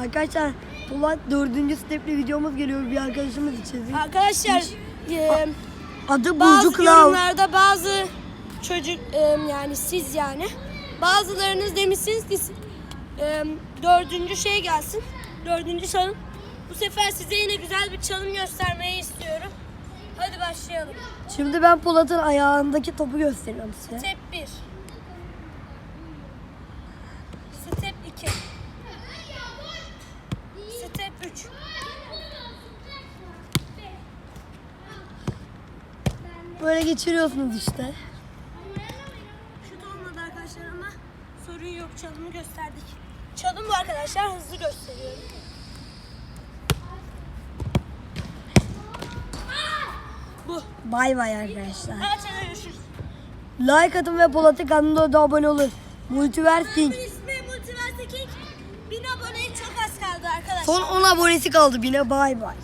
Arkadaşlar Polat dördüncü stepli videomuz geliyor bir arkadaşımız için. Arkadaşlar e, Adı bazı Burcu Cloud. yorumlarda bazı çocuk e, yani siz yani bazılarınız demişsiniz ki e, dördüncü şey gelsin. Dördüncü çalım. Bu sefer size yine güzel bir çalım göstermeyi istiyorum. Hadi başlayalım. Şimdi ben Polat'ın ayağındaki topu gösteriyorum size. Step 1. Step 2. Step 3. Böyle geçiriyorsunuz işte. Şut olmadı arkadaşlar ama sorun yok çalımı gösterdik. Çalım bu arkadaşlar hızlı gösteriyorum. Bu. Bay bay arkadaşlar. Sana görüşürüz. Like atın ve Polat'ın kanalına da abone olun. Multiverse King. İsmim Multiverse King. 1000 aboneye çok az kaldı arkadaşlar. Son 10 abonesi kaldı. Bine bay bay.